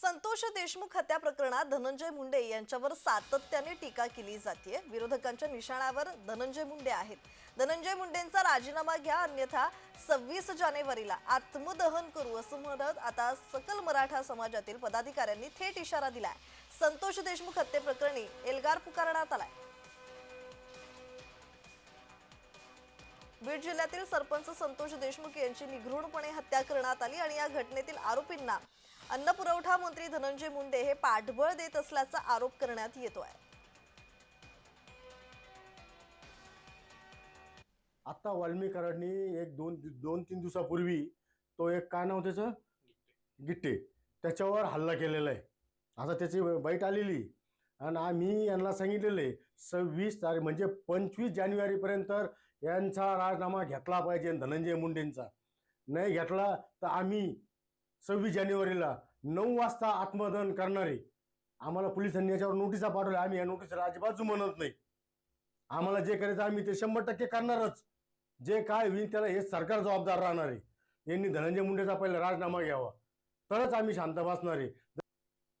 संतोष देशमुख हत्या प्रकरणात धनंजय मुंडे यांच्यावर सातत्याने टीका केली जाते विरोधकांच्या निशाण्यावर धनंजय मुंडे आहेत. धनंजय मुंडेंचा राजीनामा घ्या अन्यथा सव्वीस जानेवारीला आत्मदहन करू असं म्हणत आता सकल मराठा समाजातील पदाधिकाऱ्यांनी थेट इशारा दिलाय. संतोष देशमुख हत्येप्रकरणी एल्गार पुकारण्यात आलाय. बीड जिल्ह्यातील सरपंच संतोष देशमुख यांची निघृणपणे हत्या करण्यात आली आणि या घटनेतील आरोपींना अन्न पुरवठा मंत्री धनंजय मुंडे हे पाठबळ देत असल्याचा आरोप करण्यात येतो आहे आत्ता वाल्मीकरांनी एक दोन दोन तीन दिवसापूर्वी तो एक काय नाव त्याचं? गिट्टे. त्याच्यावर हल्ला केलेला आहे. आता त्याची बाईट आलेली. आणि आम्ही यांना सांगितलेलं आहे सव्वीस तारीख म्हणजे पंचवीस जानेवारीपर्यंत यांचा राजीनामा घेतला पाहिजे धनंजय मुंडेंचा. नाही घेतला तर आम्ही सव्वीस जानेवारीला नऊ वाजता आत्मदहन करणारे. आम्हाला पोलिसांनी याच्यावर नोटिसा पाठवल्या आम्ही या नोटिसला अजिबात म्हणत नाही. आम्हाला जे करायचं आम्ही ते शंभर टक्के करणारच. जे काय होईल त्याला हे सरकार जबाबदार राहणार आहे. यांनी धनंजय मुंडेचा पहिला राजीनामा घ्यावा. तरच आम्ही शांत बसणार आहे.